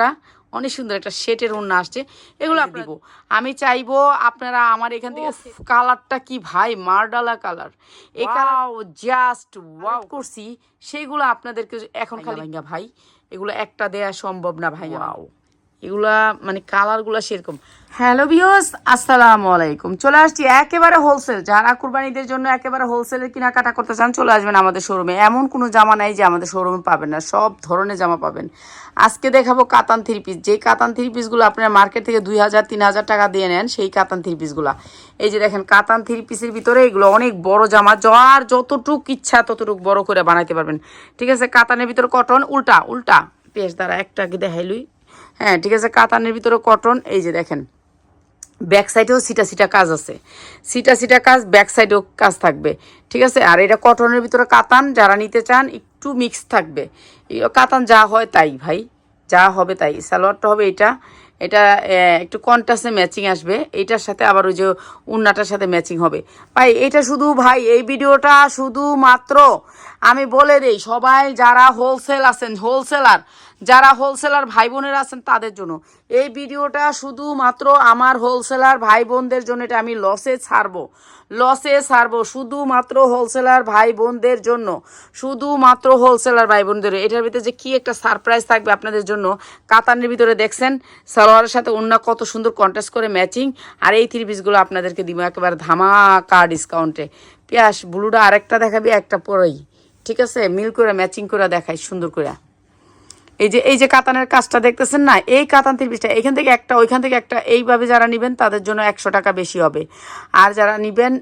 সালোয়ারটা অনেক সুন্দর একটা শেটের ওড়না আসছে। এগুলো আপনি দিব। আমি চাইব আপনারা আমার এখান থেকে কালারটা কি ভাই? মারডালা কালার। এই কালার জাস্ট ওয়াক করছি। সেগুলো আপনাদেরকে এখন খালি ভাই। এগুলো একটা দেয়া সম্ভব না ভাই ওয়াও এগুলা মানে কালারগুলা সেরকম। হ্যালো বিয়স আসসালামু আলাইকুম। চলে আসছি একেবারে হোলসেল যারা কুরবানিদের জন্য একেবারে হোলসেলের কেনাকাটা করতে চান, চলে আসবেন আমাদের শোরুমে এমন কোনো জামা নাই যে আমাদের শোরুমে পাবেন না। সব ধরনের জামা পাবেন। আজকে দেখাবো কাতান থ্রি পিস যেই কাতান থ্রি পিসগুলো আপনারা মার্কেট থেকে দুই হাজার, তিন হাজার টাকা দিয়ে নেন, সেই কাতান থ্রি পিসগুলো এই যে দেখেন, কাতান থ্রি পিসের ভিতরে এগুলো অনেক বড় জামা। যার যতটুক ইচ্ছা, ততটুক বড় করে বানাইতে পারবেন। ঠিক আছে, কাতানের ভিতরে কটন উল্টা উল্টা। পেশ দ্বারা একটা আগে দেখাইলুই হ্যাঁ ঠিক আছে, কাতানের ভিতরে কটন এই যে দেখেন। ব্যাক সাইডেও সিটা সিটা কাজ আছে। সিটা সিটা কাজ ব্যাক সাইডেও কাজ থাকবে। ঠিক আছে, আর এটা কটনের ভিতরে কাতান, যারা নিতে চান, একটু মিক্স থাকবে। কাতান যা হয় তাই ভাই, যা হবে তাই। সালোয়ারটা হবে এটা। এটা একটু কন্টাসে ম্যাচিং আসবে। এইটার সাথে আবার ওই যে উন্নাটার সাথে ম্যাচিং হবে। ভাই, এটা শুধু ভাই, এই ভিডিওটা শুধু মাত্র আমি বলে দেই, সবাই যারা হোলসেল আছেন হোলসেলার যারা হোলসেলার ভাই বোনেরা আছেন তাদের জন্য। এই ভিডিওটা শুধুমাত্র আমার হোলসেলার ভাই বোনদের জন্য, এটা আমি লসে ছাড়বো। লসে ছাড়বো শুধুমাত্র হোলসেলার ভাই বোনদের জন্য। শুধুমাত্র হোলসেলার ভাই বোনদের। এটার ভিতরে যে কি একটা সারপ্রাইজ থাকবে আপনাদের জন্য কাতানের ভিতরে দেখছেন, সালোয়ারের সাথে অন্য কত সুন্দর কন্টেস্ট করে ম্যাচিং আর এই থ্রি পিসগুলো আপনাদেরকে দিব একেবারে ধামাকা ডিসকাউন্টে পিয়াস ব্লুটা আরেকটা দেখাবি, একটা পরেই। ঠিক আছে? মিল করে ম্যাচিং করে দেখাই, সুন্দর করে। এই যে এই যে কাতানের কাজটা দেখতেছেন না, এই কাতান তিরপিসটা এখান থেকে একটা, ওইখান থেকে একটা এইভাবে যারা নেবেন তাদের জন্য একশো টাকা বেশি হবে। আর যারা নেবেন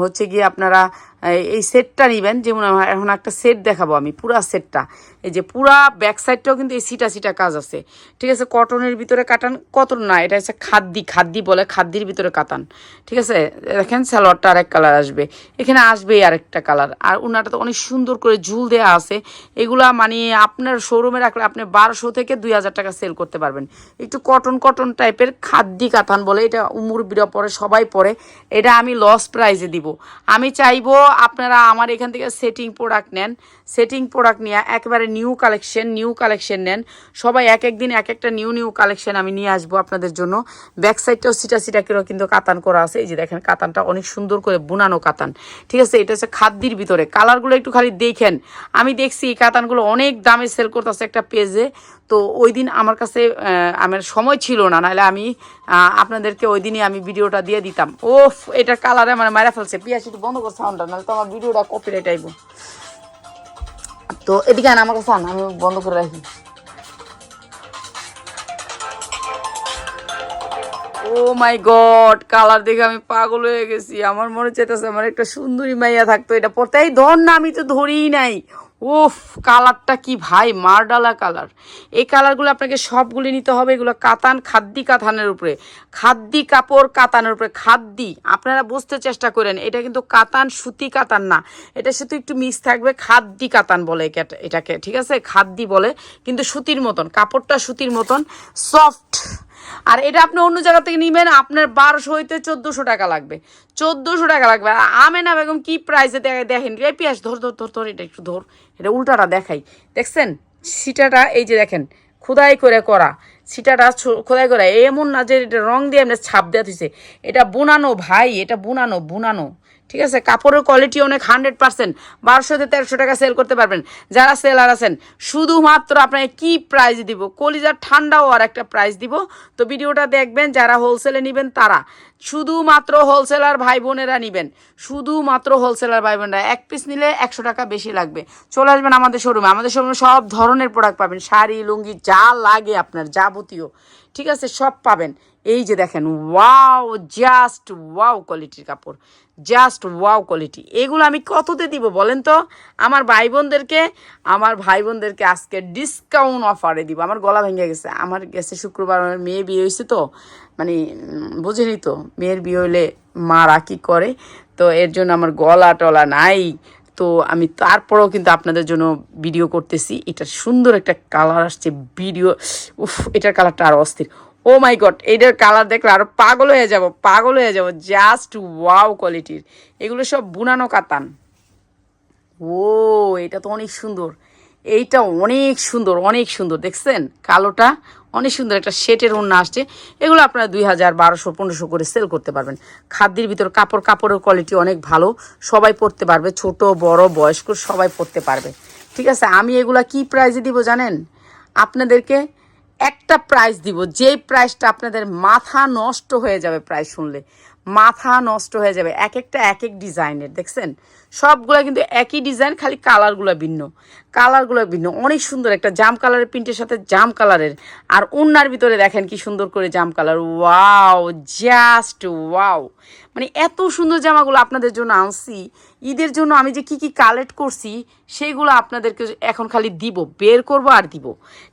হচ্ছে গিয়ে আপনারা এই- সেটটা নেবেন, যেমন এখন একটা সেট দেখাবো আমি, পুরা সেটটা এই যে পুরা ব্যাক সাইডটাও কিন্তু এই সিটা সিটা কাজ আছে। ঠিক আছে কটনের ভিতরে কাটান কটন না, এটা হচ্ছে খাদ্দি খাদ্দি বলে, খাদ্দির ভিতরে কাতান ঠিক আছে, দেখেন সালোয়ারটা আরেক কালার আসবে। এখানে আসবেই আরেকটা কালার আর উনাটা তো অনেক সুন্দর করে ঝুল দেওয়া আছে। এগুলা মানে আপনার শোরুমে রাখলে আপনি বারোশো থেকে দুই হাজার টাকা সেল করতে পারবেন। একটু কটন কটন টাইপের খাদ্দি কাতান বলে, এটা উমুর বিরা পরে, সবাই পরে। এটা আমি লস প্রাইজে দিব। আমি চাইব আপনারা আমার এখান থেকে সেটিং প্রোডাক্ট নেন সেটিং প্রোডাক্ট নিয়ে একেবারে নিউ কালেকশন নিউ কালেকশন নেন। সবাই এক এক দিন এক একটা নিউ নিউ কালেকশন আমি নিয়ে আসব আপনাদের জন্য। ব্যাক সাইডটাও সিটা সিটা করে কিন্তু কাতান করা আছে। এই যে দেখেন, কাতানটা অনেক সুন্দর করে বুনানো কাতান। ঠিক আছে, এটা হচ্ছে খাদ্যির ভিতরে। কালারগুলো একটু খালি দেখেন। আমি দেখছি এই কাতানগুলো অনেক দামে সেল করতেছে একটা পেজে তো ওই দিন আমার কাছে আমার সময় ছিল না, নাহলে আমি আপনাদেরকে ওই দিনই আমি ভিডিওটা দিয়ে দিতাম। ওফ, এটা কালারে মানে মারা ফেলছে। পিয়াসি একটু বন্ধ কর সাউন্ডটা নাহলে তো আমার ভিডিওটা কপিরাইট আইব। তো এদিকে আন, আমার কাছে আন, আমি বন্ধ করে রাখি। ও মাই গড, কালার দেখে আমি পাগল হয়ে গেছি। আমার মনে চাইতেছে আমার একটা সুন্দরী মাইয়া থাকতো, এটা পড়তে। এই ধর না, আমি তো ধরিই নাই। ওফ কালারটা কি ভাই, মারডালা কালার। এই কালারগুলো আপনাকে সবগুলি নিতে হবে, এগুলো কাতান খাদ্দি কাতানের উপরে। খাদ্দি কাপড় কাতানের উপরে খাদ্দি আপনারা বুঝতে চেষ্টা করেন, এটা কিন্তু কাতান, সুতি কাতান না। এটা শুধু একটু মিক্স থাকবে খাদ্দি কাতান বলে এটাকে, ঠিক আছে? খাদ্দি বলে, কিন্তু সুতির মতন, কাপড়টা সুতির মতন সফট আর এটা আপনি অন্য জায়গা থেকে নিবেন, আপনার বারোশো হইতে চোদ্দোশো টাকা লাগবে। চোদ্দোশো টাকা লাগবে। আর আমেনা বেগম কি প্রাইসে দেখেন রে পিয়াস ধর ধর ধর ধর, এটা একটু ধর, এটা উল্টাটা দেখাই। দেখছেন? সিটাটা, এই যে দেখেন, খোদাই করে করা। সিটাটা খোদাই করা, এমন না যে এটা রং দিয়ে এমনি ছাপ দেওয়া থইছে। এটা বোনানো, ভাই, এটা বোনানো, বুনানো। ঠিক আছে? কাপড়ের কোয়ালিটি অনেক হান্ড্রেড পার্সেন্ট বারোশো থেকে তেরোশো টাকা সেল করতে পারবেন। যারা সেলার আছেন, শুধুমাত্র আপনাকে কি প্রাইস দিব? কলিজার ঠান্ডাও আর একটা প্রাইস দিব। তো ভিডিওটা দেখবেন, যারা হোলসেলে নেবেন তারা। শুধুমাত্র হোলসেলার ভাই বোনেরা নেবেন। শুধুমাত্র হোলসেলার ভাই বোনেরা। এক পিস নিলে একশো টাকা বেশি লাগবে। চলে আসবেন আমাদের শোরুমে আমাদের শোরুমে সব ধরনের প্রোডাক্ট পাবেন। শাড়ি, লুঙ্গি, যা লাগে আপনার যাবতীয়। ঠিক আছে? সব পাবেন। এই যে দেখেন ওয়াও জাস্ট ওয়াও কোয়ালিটির কাপড় জাস্ট ওয়াও কোয়ালিটি এগুলো আমি কততে দিব বলেন তো? আমার ভাই বোনদেরকে আমার ভাই বোনদেরকে আজকে ডিসকাউন্ট অফারে দিব। আমার গলা ভেঙে গেছে। আমার গেছে শুক্রবার, আমার মেয়ে বিয়ে হয়েছে তো। মানে বুঝেনি তো, মেয়ের বিয়ে হলে মারা কি করে? তো এর জন্য আমার গলা টলা নাই। তো আমি তারপরেও কিন্তু আপনাদের জন্য ভিডিও করতেছি। এটা সুন্দর একটা কালার আসছে ভিডিও উফ, এটার কালারটা আরও অস্থির। ও মাই গড এটার কালার দেখলে আরও পাগল হয়ে যাব, পাগল হয়ে যাব। জাস্ট ওয়াও কোয়ালিটির এগুলো সব বুনানো কাতান। ও, এটা তো অনেক সুন্দর। এইটা অনেক সুন্দর অনেক সুন্দর, দেখছেন? কালোটা অনেক সুন্দর, একটা সেটের ওড়না আসছে। এগুলো আপনারা দুই হাজার বারোশো, পনেরোশো করে সেল করতে পারবেন। খাদ্যের ভিতর কাপড়, কাপড়ের কোয়ালিটি অনেক ভালো। সবাই পরতে পারবে, ছোট, বড়, বয়স্ক, সবাই পরতে পারবে। ঠিক আছে, আমি এগুলা কি প্রাইজে দিব জানেন? আপনাদেরকে একটা প্রাইস দিব। যেই প্রাইসটা আপনাদের মাথা নষ্ট হয়ে যাবে প্রাইস শুনলে। মাথা নষ্ট হয়ে যাবে। এক একটা এক এক ডিজাইনের, দেখছেন? সবগুলো কিন্তু একই ডিজাইন খালি কালারগুলো ভিন্ন। কালারগুলো ভিন্ন। অনেক সুন্দর একটা জাম কালারের প্রিন্টের সাথে জাম কালারের আর ওনার ভিতরে দেখেন কি সুন্দর করে jam colour wow just wow মানে এত সুন্দর জামাগুলো আপনাদের জন্য আনছি। ঈদের জন্য আমি যে কি কি কালেক্ট করছি সেইগুলো আপনাদেরকে এখন খালি দিব, বের করব আর দিব।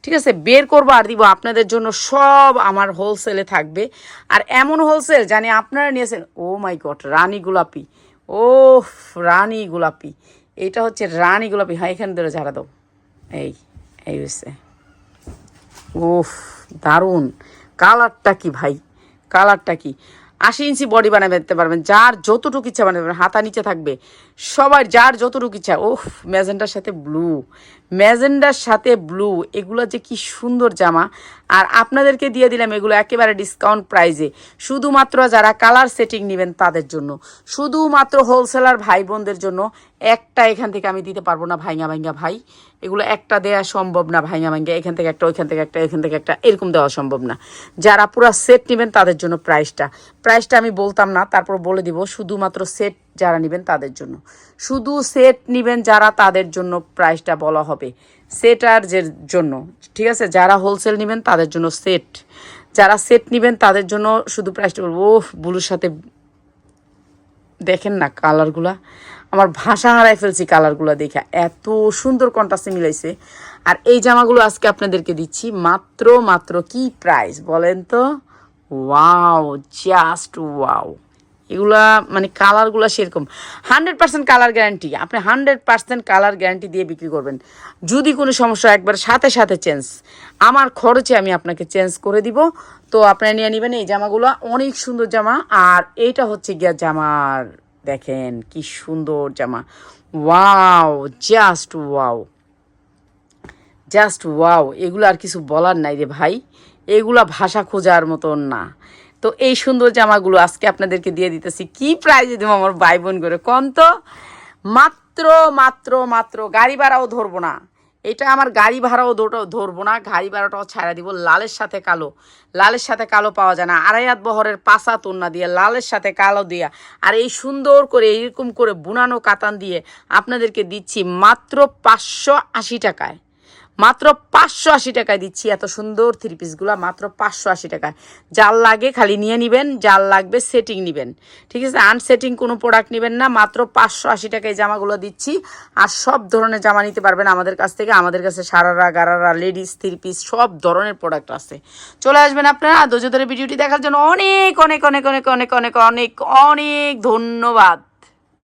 ঠিক আছে? বের করব আর দিব। আপনাদের জন্য সব আমার হোলসেলে থাকবে। আর এমন হোলসেল জানি আপনারা নিয়েছেন, ও মাই গড রানী গোলাপি। ও রানী গোলাপি। এটা হচ্ছে রানী গোলাপি। হ্যাঁ এখানে ধরে ঝাড়া দাও। এই এই হচ্ছে উফ দারুণ। কালারটা কি ভাই? কালারটা কি? আশি ইঞ্চি বডি বানাতে পারবেন, যার যতটুকু ইচ্ছা বানাবেন হাতা নিচে থাকবে, সবার, যার যতটুকু ইচ্ছা ওহ ম্যাজেন্টার সাথে ব্লু ম্যাজেন্ডার সাথে ব্লু, এগুলো যে কি সুন্দর জামা। আর আপনাদেরকে দিয়ে দিলাম এগুলো একেবারে ডিসকাউন্ট প্রাইজে শুধুমাত্র যারা কালার সেটিং নেবেন তাদের জন্য। শুধুমাত্র হোলসেলার ভাই বোনদের জন্য। একটা এখান থেকে আমি দিতে পারব না ভাইঙ্গা ভাইঙ্গা ভাই। এগুলো একটা দেওয়া সম্ভব না ভাইঙ্গা ভাইঙ্গা এখান থেকে একটা, ওইখান থেকে একটা, এখান থেকে একটা, এরকম দেওয়া সম্ভব না। যারা পুরো সেট নেবেন তাদের জন্য প্রাইসটা প্রাইসটা আমি বলতাম না, তারপর বলে দিব, শুধুমাত্র সেট যারা নেবেন তাদের জন্য। শুধু সেট নেবেন যারা তাদের জন্য প্রাইসটা বলা হবে। সেট আর যে জন্য, ঠিক আছে? যারা হোলসেল নেবেন তাদের জন্য সেট যারা সেট নেবেন তাদের জন্য শুধু প্রাইসটা বলব ওহ ব্লুর সাথে দেখেন না কালারগুলা আমার ভাষা হারাই ফেলছি কালারগুলো দেখে। এত সুন্দর কন্ট্রাস্টে মিলাইছে। আর এই জামাগুলো আজকে আপনাদেরকে দিচ্ছি মাত্র মাত্র কি প্রাইস বলেন তো? ওয়াও জাস্ট ওয়াও এগুলা মানে কালারগুলো সেরকম। হান্ড্রেড পার্সেন্ট কালার গ্যারান্টি আপনি হান্ড্রেড পার্সেন্ট কালার গ্যারান্টি দিয়ে বিক্রি করবেন। যদি কোনো সমস্যা একবার সাথে সাথে চেঞ্জ আমার খরচে আমি আপনাকে চেঞ্জ করে দিব। তো আপনারা নিয়ে নেবেন এই জামাগুলো। অনেক সুন্দর জামা। আর এইটা হচ্ছে গিয়া জামার, দেখেন কি সুন্দর জামা। Wow just wow just wow এগুলো আর কিছু বলার নাই রে ভাই। এগুলা ভাষা খোঁজার মতন না। তো এই সুন্দর জামাগুলো আজকে আপনাদেরকে দিয়ে দিতেছি। কি প্রাইজে দেবো আমার ভাই বোন করে? কন তো? মাত্র মাত্র মাত্র গাড়ি ভাড়াও ধরবো না। এটা আমার গাড়ি ভাড়াও দুটো ধরবো না। গাড়ি ভাড়াটাও ছাড়া দিব। লালের সাথে কালো। লালের সাথে কালো পাওয়া যায় না। আড়াই হাত বহরের পাশা তোন্না দিয়ে, লালের সাথে কালো দিয়া। আর এই সুন্দর করে এরকম করে বুনানো কাতান দিয়ে আপনাদেরকে দিচ্ছি মাত্র পাঁচশো আশি টাকায়। মাত্র পাঁচশো আশি টাকায় দিচ্ছি। এত সুন্দর থ্রি পিসগুলো মাত্র পাঁচশো আশি টাকায়। যার লাগে খালি নিয়ে নেবেন, যার লাগবে সেটিং নেবেন। ঠিক আছে? আনসেটিং কোনো প্রোডাক্ট নেবেন না, মাত্র পাঁচশো আশি টাকায় জামাগুলো দিচ্ছি। আর সব ধরনের জামা নিতে পারবেন আমাদের কাছ থেকে। আমাদের কাছে sharara, gharara ladies three piece সব ধরনের প্রোডাক্ট আছে। চলে আসবেন আপনারা ধৈর্য ধরে ভিডিওটি দেখার জন্য। অনেক অনেক অনেক অনেক অনেক অনেক অনেক অনেক ধন্যবাদ।